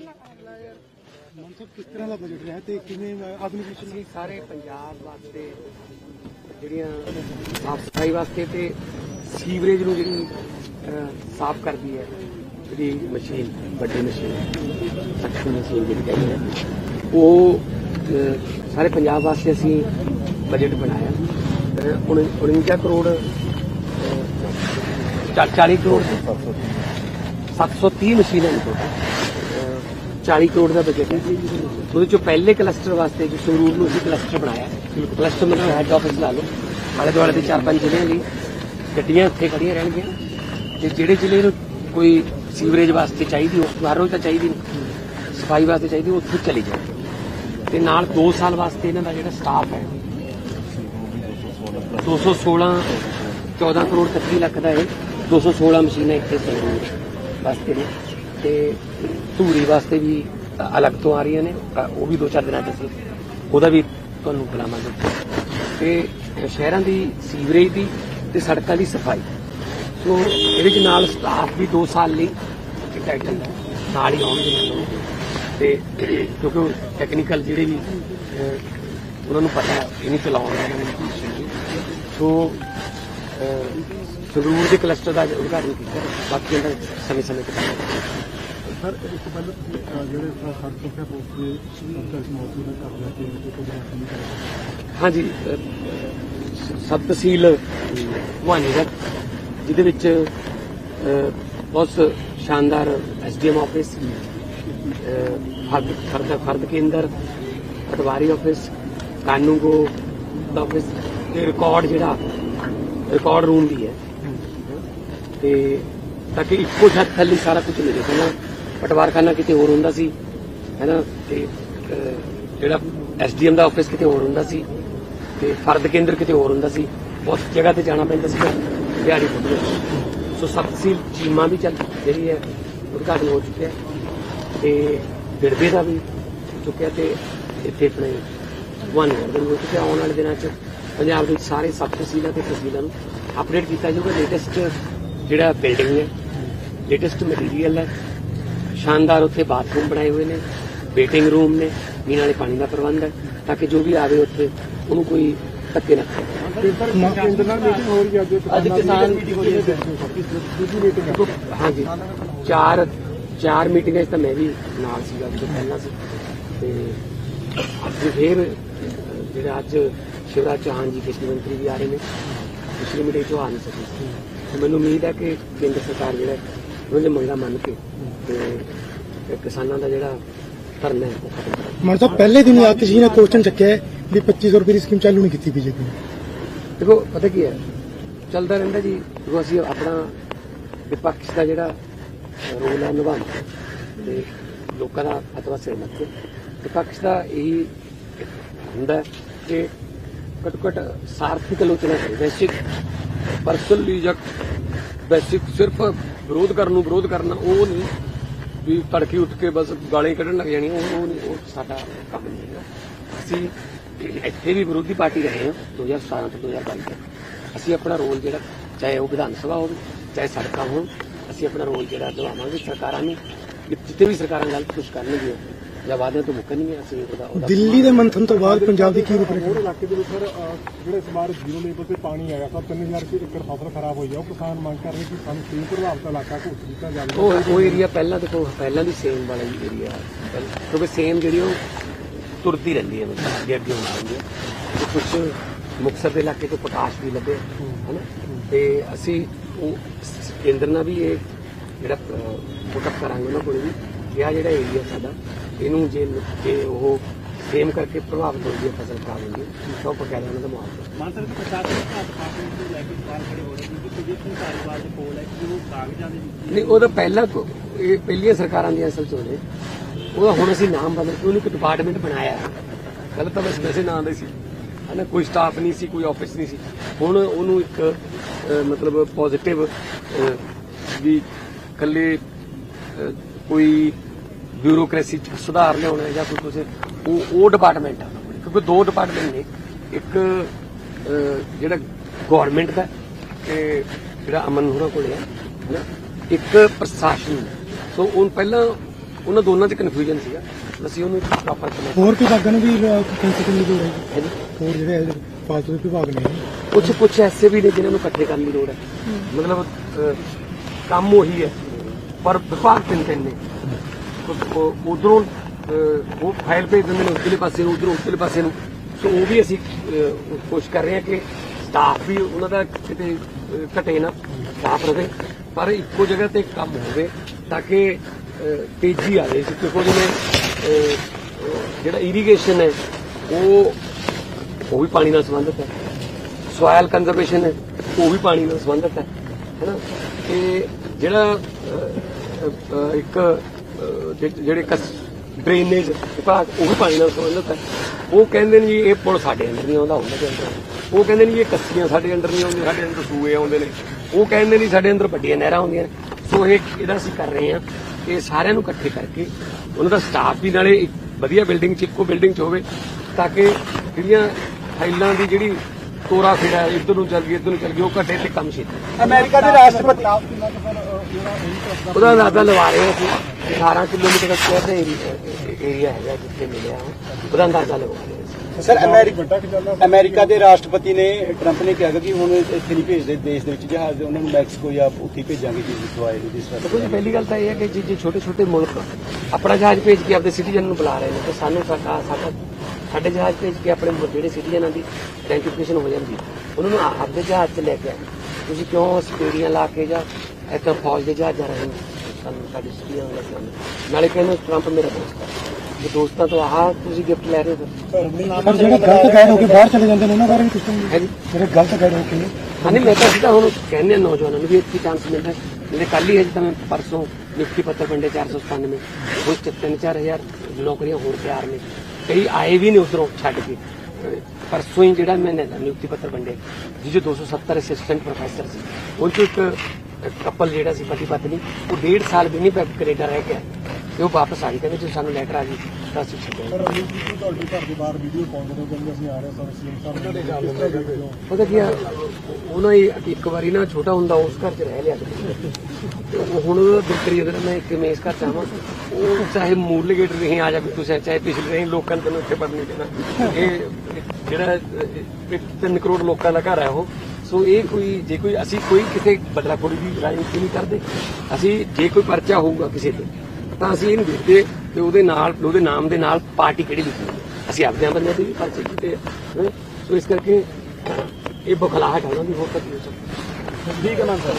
ਮਨ ਸਾਹਿਬ ਕਿਸ ਤਰ੍ਹਾਂ ਦਾ ਬਜਟ ਰਿਹਾ ਤੇ ਕਿਵੇਂ ਆਧੁਨਿਕ ਅਸੀਂ ਸਾਰੇ ਪੰਜਾਬ ਵਾਸਤੇ ਜਿਹੜੀਆਂ ਸਾਫ਼ ਸਫ਼ਾਈ ਵਾਸਤੇ ਤੇ ਸੀਵਰੇਜ ਨੂੰ ਜਿਹੜੀ ਸਾਫ਼ ਕਰਦੀ ਹੈ ਜਿਹੜੀ ਮਸ਼ੀਨ ਵੱਡੀ ਮਸ਼ੀਨ ਸਖਤ ਮਸ਼ੀਨ ਜਿਹੜੀ ਕਹਿੰਦੇ ਆ ਉਹ ਸਾਰੇ ਪੰਜਾਬ ਵਾਸਤੇ ਅਸੀਂ ਬਜਟ ਬਣਾਇਆ। ਅਹ, ਉਣ- 49 ਕਰੋੜ ਅਹ, ਚਾ- 40 ਕਰੋੜ 730 ਮਸ਼ੀਨਾਂ ਨੇ ਟੋਟਲ 40 ਕਰੋੜ ਦਾ ਬਜਟ ਹੈ। ਉਹਦੇ ਚੋਂ ਪਹਿਲੇ ਕਲਸਟਰ ਵਾਸਤੇ ਜੋ ਸੰਗਰੂਰ ਨੂੰ ਅਸੀਂ ਕਲਸਟਰ ਬਣਾਇਆ ਕਲਸਟਰ ਮਤਲਬ ਹੈੱਡ ਆਫਿਸ ਲਾ ਲਓ। ਆਲੇ ਦੁਆਲੇ ਦੇ ਚਾਰ ਪੰਜ ਜ਼ਿਲ੍ਹਿਆਂ ਲਈ ਗੱਡੀਆਂ ਉੱਥੇ ਖੜੀਆਂ ਰਹਿਣਗੀਆਂ। ਤੇ ਜਿਹੜੇ ਜ਼ਿਲ੍ਹੇ ਨੂੰ ਕੋਈ ਸੀਵਰੇਜ ਵਾਸਤੇ ਚਾਹੀਦੀ, ਉਸ ਹਰ ਰੋਜ਼ ਤਾਂ ਚਾਹੀਦੀ ਨਹੀਂ। ਸਫ਼ਾਈ ਵਾਸਤੇ ਚਾਹੀਦੀ, ਉਹ ਉੱਥੇ ਚਲੀ ਜਾਏ ਤੇ ਨਾਲ 2 ਸਾਲ ਵਾਸਤੇ ਇਹਨਾਂ ਦਾ ਜਿਹੜਾ ਸਟਾਫ ਹੈ 216 14 ਕਰੋੜ 31 ਲੱਖ ਦਾ ਹੈ 216 ਮਸ਼ੀਨਾਂ ਇੱਥੇ ਸੰਗਰੂਰ ਵਾਸਤੇ ਨੇ। ਤੇ ਧੂਰੀ ਵਾਸਤੇ ਵੀ ਅਲੱਗ ਤੋਂ ਆ ਰਹੀਆਂ ਨੇ ਉਹ ਵੀ ਦੋ ਚਾਰ ਦਿਨਾਂ ਚ ਉਹਦਾ ਵੀ ਤੁਹਾਨੂੰ ਬੁਲਾਵਾਂਗੇ। ਤੇ ਸ਼ਹਿਰਾਂ ਦੀ ਸੀਵਰੇਜ ਦੀ ਤੇ ਸੜਕਾਂ ਦੀ ਸਫ਼ਾਈ। ਸੋ ਇਹਦੇ ਚ ਨਾਲ ਸਟਾਫ ਵੀ 2 ਸਾਲ ਲਈ ਟਾਈਟਲ ਨਾਲ ਹੀ ਆਉਣਗੇ ਮੈਨੂੰ ਤੇ ਕਿਉਂਕਿ ਟੈਕਨੀਕਲ ਜਿਹੜੇ ਵੀ ਉਹਨਾਂ ਨੂੰ ਪਤਾ ਹੈ, ਇਹ ਨਹੀਂ ਚਲਾਉਣ ਦਾ ਸੋ ਸੰਗਰੂਰ ਦੇ ਕਲਸਟਰ ਦਾ ਉਦਘਾਟਨ ਕੀਤਾ, ਬਾਕੀ ਇਹਦਾ ਸਮੇਂ ਸਮੇਂ ਤੇ ਸਰ ਇਸ ਤੋਂ ਜਿਹੜੇ ਹਰ ਸੁੱਖਿਆ ਪੋਸਟ ਦੇ ਸਰਕਾਰੀ ਮੌਜੂਦ ਨੇ ਕਰ ਲਿਆ ਕਿ ਇਹ ਪ੍ਰੋਗਰਾਮ ਨਹੀਂ ਕਰਿਆ ਹਾਂਜੀ ਸਬ ਤਹਿਸੀਲ ਭਵਾਨੀ ਦਾ ਜਿਹਦੇ ਵਿੱਚ ਬਹੁਤ ਸ਼ਾਨਦਾਰ ਐਸਡੀਐਮ ਆਫਿਸ ਅਹ, ਫਰਦ ਫਰਦ ਫਰਦ ਕੇਂਦਰ ਪਟਵਾਰੀ ਆਫਿਸ ਕਾਨੂੰਗੋ ਦਾ ਆਫਿਸ ਤੇ ਰਿਕਾਰਡ ਜਿਹੜਾ ਰਿਕਾਰਡ ਰੂਮ ਵੀ ਹੈ। ਤੇ ਤਾਂ ਕਿ ਇੱਕੋ ਛੱਤ ਥੱਲੇ ਸਾਰਾ ਕੁਝ ਮਿਲੇ ਪਹਿਲਾਂ ਪਟਵਾਰਖਾਨਾ ਕਿਤੇ ਹੋਰ ਹੁੰਦਾ ਸੀ ਹੈਨਾ? ਤੇ ਅਹ, ਜਿਹੜਾ ਐਸਡੀਐਮ ਦਾ ਆਫਿਸ ਕਿਤੇ ਹੋਰ ਹੁੰਦਾ ਸੀ ਤੇ ਫਰਦ ਕੇਂਦਰ ਕਿਤੇ ਹੋਰ ਹੁੰਦਾ ਸੀ ਬਹੁਤ ਜਗ੍ਹਾ ਤੇ ਜਾਣਾ ਪੈਂਦਾ ਸੀ ਦਿਹਾੜੀ ਫੁੱਟਦੇ ਸੋ। ਸਬ ਤਹਿਸੀਲ ਚੀਮਾ ਵੀ ਚੱਲ ਜਿਹੜੀ ਹੈ ਉਦਘਾਟਨ ਹੋ ਚੁੱਕਿਆ ਹੈ ਤੇ ਬਿਰਦੇ ਦਾ ਵੀ ਚੁੱਕਿਆ ਤੇ ਇੱਥੇ ਆਪਣੇ ਵਨ ਗਾਰਡਨ ਹੋ ਚੁੱਕਿਆ। ਆਉਣ ਵਾਲੇ ਦਿਨਾਂ 'ਚ ਪੰਜਾਬ ਦੇ ਸਾਰੇ ਸਬ ਤਹਿਸੀਲਾਂ ਤੇ ਤਹਿਸੀਲਾਂ ਨੂੰ ਅਪਡੇਟ ਕੀਤਾ ਜਾਊਗਾ। ਲੇਟੈਸਟ ਜਿਹੜਾ ਬਿਲਡਿੰਗ ਹੈ ਲੇਟੈਸਟ ਮਟੀਰੀਅਲ ਹੈ ਸ਼ਾਨਦਾਰ ਉੱਥੇ ਬਾਥਰੂਮ ਬਣਾਏ ਹੋਏ ਨੇ, ਵੇਟਿੰਗ ਰੂਮ ਨੇ ਪੀਣ ਵਾਲੇ ਪਾਣੀ ਦਾ ਪ੍ਰਬੰਧ ਹੈ, ਤਾਂ ਕਿ ਜੋ ਵੀ ਆਵੇ ਉੱਥੇ, ਉਹਨੂੰ ਕੋਈ ਧੱਕੇ ਨਾ ਅੱਜ ਕਿਸਾਨ ਹਾਂਜੀ, ਚਾਰ ਚਾਰ ਮੀਟਿੰਗਾਂ 'ਚ ਤਾਂ ਮੈਂ ਵੀ ਨਾਲ ਸੀਗਾ, ਜਦੋਂ ਪਹਿਲਾਂ ਸੀ। ਤੇ ਅੱਜ ਫੇਰ, ਜਿਹੜਾ ਅੱਜ ਸ਼ਿਵਰਾਜ ਚੌਹਾਨ ਜੀ ਕ੍ਰਿਸ਼ੀ ਮੰਤਰੀ ਵੀ ਆ ਰਹੇ ਨੇ, ਪਿਛਲੀ ਮੀਟਿੰਗ 'ਚ ਆ ਨਹੀਂ ਸਕੇ। ਮੈਨੂੰ ਉਮੀਦ ਹੈ ਕਿ ਕੇਂਦਰ ਸਰਕਾਰ ਜਿਹੜਾ ਉਹਨਾਂ ਦੇ ਮੰਗਾਂ ਮੰਨ ਕੇ ਤੇ ਕਿਸਾਨਾਂ ਦਾ ਜਿਹੜਾ ਧਰਨਾ ਹੈ ਉਹ ਖਤਮ ਕਰੇ ਮਨ ਸਾਹਿਬ ਪਹਿਲੇ ਦਿਨ ਆ ਕਿਸੇ ਨੇ ਕੁਐਸਚਨ ਚੱਕਿਆ ਹੈ ਵੀ 2500 ਰੁਪਏ ਦੀ ਸਕੀਮ ਚਾਲੂ ਨਹੀਂ ਕੀਤੀ ਬੀਜੇਪੀ ਨੇ। ਦੇਖੋ ਪਤਾ ਕੀ ਹੈ? ਚੱਲਦਾ ਰਹਿੰਦਾ ਜੀ ਦੇਖੋ ਅਸੀਂ ਆਪਣਾ ਵਿਪਕਸ਼ ਦਾ ਜਿਹੜਾ ਰੋਲ ਹੈ ਨਿਭਾਉਣਾ ਤੇ ਲੋਕਾਂ ਦਾ ਅਥਵਾ ਸਹਿਮਤ ਕੇ ਵਿਪਕਸ਼ ਦਾ ਇਹੀ ਹੁੰਦਾ ਕਿ ਘੱਟੋ ਘੱਟ ਸਾਰਥਿਕ ਆਲੋਚਨਾ ਕਰੇ ਵੈਸਿਕ ਪਰਸਨਲੀ ਜਾਂ ਬੇਸਿਕ ਸਿਰਫ ਵਿਰੋਧ ਕਰਨ ਨੂੰ ਵਿਰੋਧ ਕਰਨਾ, ਉਹ ਨਹੀਂ ਵੀ ਤੜਕੇ ਉੱਠ ਕੇ ਬਸ ਗਾਲਾਂ ਕੱਢਣ ਲੱਗ ਜਾਣੀਆਂ ਉਹ ਨਹੀਂ, ਉਹ ਸਾਡਾ ਕੰਮ ਨਹੀਂ ਹੈ ਅਸੀਂ ਇੱਥੇ ਵੀ ਵਿਰੋਧੀ ਪਾਰਟੀ ਰਹੇ ਹਾਂ 2017 ਤੋਂ 2022 ਤੱਕ। ਅਸੀਂ ਆਪਣਾ ਰੋਲ ਜਿਹੜਾ, ਚਾਹੇ ਉਹ ਵਿਧਾਨ ਸਭਾ ਹੋਵੇ, ਚਾਹੇ ਸੜਕਾਂ ਹੋਣ, ਅਸੀਂ ਆਪਣਾ ਰੋਲ ਜਿਹੜਾ ਨਿਭਾਵਾਂਗੇ ਸਰਕਾਰਾਂ ਨੂੰ ਜਿੱਥੇ ਵੀ ਸਰਕਾਰਾਂ ਗਲਤ ਕੁਝ ਕਰਨਗੀਆਂ। ਜਾਂ ਤੋਂ ਮੁੱਕਣਗੀਆਂ ਅਸੀਂ ਉਹਦਾ ਉਹਦਾ ਦਿੱਲੀ ਦੇ ਮੰਥਨ ਤੋਂ ਬਾਅਦ ਪੰਜਾਬ ਦੀ ਕੀ ਰੂਪਰੇਖਾ ਹੋਰ ਇਲਾਕੇ ਦੇ ਵਿੱਚ ਸਰ ਅਹ, ਜਿਹੜੇ ਇਸ ਵਾਰ ਜ਼ੀਰੋ ਲੇਵਲ ਤੇ ਪਾਣੀ ਆਇਆ ਤਾਂ 3000 ਰੁਪਏ ਏਕੜ ਫਸਲ ਖਰਾਬ ਹੋਈ ਆ। ਉਹ ਕਿਸਾਨ ਮੰਗ ਕਰ ਰਹੇ ਕਿ ਸਾਨੂੰ ਸੇਮ ਪ੍ਰਭਾਵਿਤ ਇਲਾਕਾ ਘੋਸ਼ਿਤ ਕੀਤਾ ਜਾਵੇ। ਉਹ ਉਹ ਏਰੀਆ ਪਹਿਲਾਂ ਦੇਖੋ ਪਹਿਲਾਂ ਦੀ ਸੇਮ ਵਾਲਾ ਹੀ ਏਰੀਆ ਕਿਉਂਕਿ ਸੇਮ ਜਿਹੜੀ ਉਹ ਤੁਰਦੀ ਰਹਿੰਦੀ ਹੈ ਮਤਲਬ ਅੱਗੇ ਅੱਗੇ ਹੁੰਦੀ ਹੈ। ਤੇ ਕੁਝ ਮੁਕਤਸਰ ਦੇ ਇਲਾਕੇ ਤੋਂ ਪ੍ਰਕਾਸ਼ ਵੀ ਲੱਗੇ ਹਨਾ? ਤੇ ਅਸੀਂ ਉਹ ਕੇਂਦਰ ਨਾਲ ਵੀ ਇਹ ਜਿਹੜਾ ਫੋਕਸ ਕਰਾਂਗੇ ਉਹਨਾਂ ਕੋਲ ਵੀ। ਕਿ ਜਿਹੜਾ ਏਰੀਆ ਸਾਡਾ। ਇਹਨੂੰ ਜੇ ਜੇ ਉਹ ਸੇਮ ਕਰਕੇ ਪ੍ਰਭਾਵਿਤ ਹੁੰਦੀ ਹੈ ਫਸਲ ਖਰਾਬ ਹੁੰਦੀ ਹੈ ਉਹ ਪਕਾਇਆ ਉਹਨਾਂ ਦਾ ਮੁਆਵਜ਼ਾ ਮਾਨਸਰ ਦੇ ਪ੍ਰਸ਼ਾਸਨ ਦੇ ਪਾਸ ਨੂੰ ਲੈ ਕੇ ਸਵਾਲ ਖੜੇ ਹੋ ਰਹੇ ਨੇ ਕਿ ਪੋਜੀਸ਼ਨ ਧਾਰੀਵਾਲ ਦੇ ਕੋਲ ਹੈ ਕਿ ਉਹ ਕਾਗਜ਼ਾਂ ਦੇ ਵਿੱਚ ਨਹੀਂ ਉਹਦਾ ਪਹਿਲਾਂ ਤੋਂ- ਇਹ ਪਹਿਲੀਆਂ ਸਰਕਾਰਾਂ ਦੀਆਂ ਅਸਲ ਚੋਂ ਨੇ। ਉਹਦਾ ਹੁਣ ਅਸੀਂ ਨਾਮ ਬਦਲ ਕੇ ਉਹਨੂੰ ਇੱਕ ਡਿਪਾਰਟਮੈਂਟ ਬਣਾਇਆ ਪਹਿਲਾਂ ਤਾਂ ਬਸ ਵੈਸੇ ਨਾਂ ਦੇ ਸੀ। ਹਨਾ ਕੋਈ ਸਟਾਫ ਨਹੀਂ ਸੀ ਕੋਈ ਆਫਿਸ ਨਹੀਂ ਸੀ। ਹੁਣ ਉਹਨੂੰ ਇੱਕ ਮਤਲਬ ਪੋਜ਼ਿਟਿਵ ਵੀ ਅਹ, ਕੋਈ ਬਿਊਰੋਕ੍ਰੇਸੀ ਚ ਸੁਧਾਰ ਲਿਆਉਣਾ ਹੈ ਜਾਂ ਕੋਈ ਕੁਝ ਉਹ ਉਹ ਡਿਪਾਰਟਮੈਂਟ ਆ। ਕਿਉਂਕਿ ਦੋ ਡਿਪਾਰਟਮੈਂਟ ਨੇ। ਇੱਕ ਜਿਹੜਾ ਗਵਰਨਮੈਂਟ ਦਾ ਤੇ ਜਿਹੜਾ ਅਮਨ ਹੋਰਾਂ ਕੋਲੇ ਹੈ ਹਨਾ? ਇੱਕ ਪ੍ਰਸ਼ਾਸਨ ਸੋ ਉਹ ਪਹਿਲਾਂ ਉਹਨਾਂ ਦੋਨਾਂ 'ਚ ਕਨਫਿਊਜ਼ਨ ਸੀਗਾ। ਅਸੀਂ ਉਹਨੂੰ ਪ੍ਰੋਪਰ ਹੋਰ ਵਿਭਾਗਾਂ ਨੂੰ ਵੀ ਕੈਂਸਲ ਕਰਨ ਦੀ ਲੋੜ ਹੈ ਹੋਰ ਜਿਹੜੇ ਫਾਲਤੂ ਦੇ ਵਿਭਾਗ ਨੇ ਕੁਝ ਕੁਝ ਐਸੇ ਵੀ ਨੇ ਜਿਨ੍ਹਾਂ ਨੂੰ ਇਕੱਠੇ ਕਰਨ ਦੀ ਲੋੜ ਹੈ। ਮਤਲਬ ਕੰਮ ਉਹੀ ਹੈ। ਪਰ ਵਿਭਾਗ ਤਿੰਨ ਤਿੰਨ ਨੇ। ਉਧਰੋਂ ਉਹ ਫਾਈਲ ਭੇਜ ਦਿੰਦੇ ਨੇ ਉਧਰਲੇ ਪਾਸੇ ਨੂੰ, ਉਧਰੋਂ ਉਧਰਲੇ ਪਾਸੇ ਨੂੰ। ਸੋ ਉਹ ਵੀ ਅਸੀਂ ਕੋਸ਼ਿਸ਼ ਕਰ ਰਹੇ ਹਾਂ ਕਿ ਸਟਾਫ ਵੀ ਉਹਨਾਂ ਦਾ ਕਿਤੇ ਘਟੇ ਨਾ ਸਟਾਫ ਰਵੇ ਪਰ ਇੱਕੋ ਜਗ੍ਹਾ ਤੇ ਕੰਮ ਹੋਵੇ ਤਾਂ ਕਿ ਤੇਜ਼ੀ ਆਵੇ ਕਿਉਂਕਿ ਜਿਵੇਂ ਜਿਹੜਾ ਇਰੀਗੇਸ਼ਨ ਹੈ, ਉਹ ਉਹ ਵੀ ਪਾਣੀ ਨਾਲ ਸੰਬੰਧਿਤ ਹੈ। ਸੋਇਲ ਕੰਜ਼ਰਵੇਸ਼ਨ ਹੈ, ਉਹ ਵੀ ਪਾਣੀ ਨਾਲ ਸੰਬੰਧਿਤ ਹੈ। ਹੈਨਾ ਤੇ ਜਿਹੜਾ ਇੱਕ ਅਹ, ਜਿਹੜੇ ਕਸ ਡਰੇਨੇਜ ਵਿਭਾਗ ਉਹ ਵੀ ਪਾਣੀ ਨਾਲ ਸੰਬੰਧਿਤ ਹੈ ਉਹ ਕਹਿੰਦੇ ਨੇ ਜੀ ਇਹ ਪੁਲ ਸਾਡੇ ਅੰਦਰ ਨਹੀਂ ਆਉਂਦਾ ਉਹਨਾਂ ਦੇ ਅੰਦਰ ਉਹ ਕਹਿੰਦੇ ਨੇ ਜੀ ਇਹ ਕੱਸੀਆਂ ਸਾਡੇ ਅੰਦਰ ਨਹੀਂ ਆਉਂਦੀਆਂ ਸਾਡੇ ਅੰਦਰ ਸੂਏ ਆਉਂਦੇ ਨੇ। ਉਹ ਕਹਿੰਦੇ ਨੇ ਸਾਡੇ ਅੰਦਰ ਵੱਡੀਆਂ ਨਹਿਰਾਂ ਆਉਂਦੀਆਂ ਨੇ। ਸੋ ਇਹ ਇਹਦਾ ਅਸੀਂ ਕਰ ਰਹੇ ਹਾਂ ਇਹ ਸਾਰਿਆਂ ਨੂੰ ਇਕੱਠੇ ਕਰਕੇ ਉਹਨਾਂ ਦਾ ਸਟਾਫ ਵੀ ਨਾਲੇ ਇੱਕ ਵਧੀਆ ਬਿਲਡਿੰਗ 'ਚ ਇੱਕੋ ਬਿਲਡਿੰਗ 'ਚ ਹੋਵੇ ਤਾਂ ਕਿ ਜਿਹੜੀਆਂ ਫਾਈਲਾਂ ਦੀ ਜਿਹੜੀ ਤੋਰਾ ਫੇਰਾ ਇੱਧਰ ਨੂੰ ਚੱਲ ਗਈ ਇੱਧਰ ਨੂੰ ਚੱਲ ਗਈ ਉਹ ਘਟੇ ਤੇ ਕੰਮ ਛੇਤੀ ਅਮਰੀਕਾ ਦੇ ਰਾਸ਼ਟਰਪਤੀ ਉਹਦਾ ਅੰਦਾਜ਼ਾ ਲਵਾ ਰਹੇ ਅਸੀਂ 18 ਕਿਲੋਮੀਟਰ ਦਾ ਸਕੁਆਇਰ ਦਾ ਏਰੀਆ ਹੈਗਾ ਜਿੱਥੇ ਮਿਲਿਆ ਉਹ। ਉਹਦਾ ਅੰਦਾਜ਼ਾ ਲਵਾ ਰਹੇ ਅਸੀਂ। ਸਰ ਅਮਰੀਕਾ ਅਮਰੀਕਾ ਦੇ ਰਾਸ਼ਟਰਪਤੀ ਨੇ ਟਰੰਪ ਨੇ ਕਿਹਾ ਕਿ ਹੁਣ ਇੱਥੇ ਨਹੀਂ ਭੇਜਦੇ ਦੇਸ਼ ਦੇ ਵਿੱਚ ਜਹਾਜ਼ ਉਹਨਾਂ ਨੂੰ ਮੈਕਸੀਕੋ ਜਾਂ ਉੱਥੇ ਭੇਜਾਂਗੇ ਜੀ ਜਿੱਥੋਂ ਆਏ ਜਿਸ ਜੀ ਪਹਿਲੀ ਗੱਲ ਤਾਂ ਇਹ ਹੈ ਕਿ ਜੇ ਜੇ ਛੋਟੇ ਛੋਟੇ ਮੁਲਕ ਆਪਣਾ ਜਹਾਜ਼ ਭੇਜ ਕੇ ਆਪਣੇ ਸਿਟੀਜ਼ਨ ਨੂੰ ਬੁਲਾ ਰਹੇ ਨੇ ਤੇ ਸਾਨੂੰ ਸਾਡਾ ਸਾਡਾ ਸਾਡੇ ਜਹਾਜ਼ ਭੇਜ ਕੇ ਆਪਣੇ ਜਿਹੜੇ ਸਿਟੀਜ਼ਨਾਂ ਦੀ ਆਇਡੈਂਟੀਫਿਕੇਸ਼ਨ ਹੋ ਜਾਂਦੀ। ਉਹਨਾਂ ਨੂੰ ਆਪਦੇ ਜਹਾਜ਼ 'ਚ ਲੈ ਕੇ ਆਓ। ਤੁਸੀਂ ਕਿਉਂ ਸਪੀਡੀਆਂ ਲਾ ਕੇ ਜਾਂ ਇੱਥੇ ਫੌਜ ਦੇ ਜਹਾਜ਼ ਜਾ ਰਹੇ ਹੋ ਸਾਨੂੰ ਸਾਡੀ ਨੂੰ ਲੈ ਕੇ ਨਾਲੇ ਕਹਿੰਦੇ ਟਰੰਪ ਮੇਰਾ ਦੋਸਤ ਹੈ ਜੇ ਦੋਸਤਾਂ ਤੋਂ ਆਹ ਤੁਸੀਂ ਗਿਫਟ ਲੈ ਰਹੇ ਹੋ ਪਰ ਜਿਹੜੇ ਗਲਤ ਗੈਰ ਹੋ ਕੇ ਬਾਹਰ ਚਲੇ ਜਾਂਦੇ ਨੇ ਉਹਨਾਂ ਬਾਰੇ ਵੀ ਕੁਝ ਹੈ ਜੀ ਜਿਹੜੇ ਗਲਤ ਗੈਰ ਹੋ ਕੇ ਹਾਂ ਨਹੀਂ ਮੈਂ ਤਾਂ ਸਿੱਧਾ ਹੁਣ ਕਹਿੰਦੇ ਆ ਨੌਜਵਾਨਾਂ ਨੂੰ ਵੀ ਇੱਥੇ ਚਾਂਸ ਮਿਲਦਾ ਮੇਰੇ ਕੱਲ ਹੀ ਹਜੇ ਤਾਂ ਮੈਂ ਪਰਸੋਂ ਨਿਫਟੀ ਪੱਤਰ ਵੰਡੇ 497 ਉਸ ਚ 3-4000 ਨੌਕਰੀਆਂ ਹੋਰ ਤਿਆਰ ਨੇ। ਕਈ ਆਏ ਵੀ ਨੇ ਉਧਰੋਂ ਛੱਡ ਕੇ। ਪਰਸੋਂ ਹੀ ਜਿਹੜਾ ਮੈਂ ਨਿਯੁਕਤੀ ਪੱਤਰ ਵੰਡੇ ਜਿਹਦੇ 270 ਅਸਿਸਟੈਂਟ ਪ੍ਰੋਫੈਸਰ ਸੀ। ਉਹ ਚੋਂ ਇੱਕ ਕਪਲ ਜਿਹੜਾ ਸੀ ਪਤੀ ਪਤਨੀ ਉਹ ਡੇਢ ਸਾਲ ਵੀ ਨਹੀਂ ਕੈਨੇਡਾ ਰਹਿ ਕੇ ਤੇ ਉਹ ਵਾਪਸ ਆ ਗਏ ਕਹਿੰਦੇ ਜੇ ਸਾਨੂੰ ਲੈਟਰ ਆ ਗਈ ਤਾਂ ਅਸੀਂ ਛੱਡਾਂਗੇ ਤੁਹਾਡੇ ਘਰ ਦੇ ਬਾਹਰ ਵੀਡੀਓ ਪਾਉਂਦੇ ਨੇ ਕਹਿੰਦੇ ਅਸੀਂ ਆ ਰਹੇ ਸਰ ਸੀਐਮ ਸਾਹਿਬ ਪਤਾ ਕੀ ਆ ਉਹਨਾਂ ਹੀ ਇੱਕ ਵਾਰੀ ਨਾ ਛੋਟਾ ਹੁੰਦਾ ਉਸ ਘਰ 'ਚ ਰਹਿ ਲਿਆ। ਤੇ ਉਹ ਹੁਣ ਕਰੀ ਅਗਰ ਮੈਂ ਇੱਕ ਮੇਸ ਘਰ ਚਾਹਾਂ ਉਹ ਚਾਹੇ ਮੂਰਲੇ ਗੇਟ ਰਹੀ ਆ ਜਾ ਵੀ ਤੁਸੀਂ ਚਾਹੇ ਪਿਛਲੇ ਰਹੀ ਲੋਕਾਂ ਨੇ ਤੈਨੂੰ ਇੱਥੇ ਪੜਨੀ ਦੇਣਾ। ਇਹ ਜਿਹੜਾ ਤਿੰਨ ਕਰੋੜ ਲੋਕਾਂ ਦਾ ਘਰ ਹੈ ਉਹ। ਸੋ ਇਹ ਕੋਈ ਜੇ ਕੋਈ ਅਸੀਂ ਕੋਈ ਕਿਤੇ ਬਦਲਾਖੋਰੀ ਦੀ ਰਾਜਨੀਤੀ ਨਹੀਂ ਕਰਦੇ। ਅਸੀਂ ਜੇ ਕੋਈ ਪਰਚਾ ਹੋਊਗਾ ਕਿਸੇ ਤੇ ਤਾਂ ਅਸੀਂ ਇਹਨੂੰ ਦਿੱਤੇ ਤੇ ਉਹਦੇ ਨਾਲ, ਉਹਦੇ ਨਾਮ ਦੇ ਨਾਲ ਪਾਰਟੀ ਕਿਹੜੀ ਦਿੱਤੀ? ਅਸੀਂ ਆਪਦੇ ਬੰਦੇ ਦੇ ਵੀ ਪਰਚੇ ਕੀਤੇ ਸੋ ਇਸ ਕਰਕੇ ਇਹ ਬਖਲਾਹਟ ਹੈ ਵੀ ਦੀ, ਹੋਰ ਤਾਂ ਠੀਕ ਹੈ ਨਾ ਸਰ।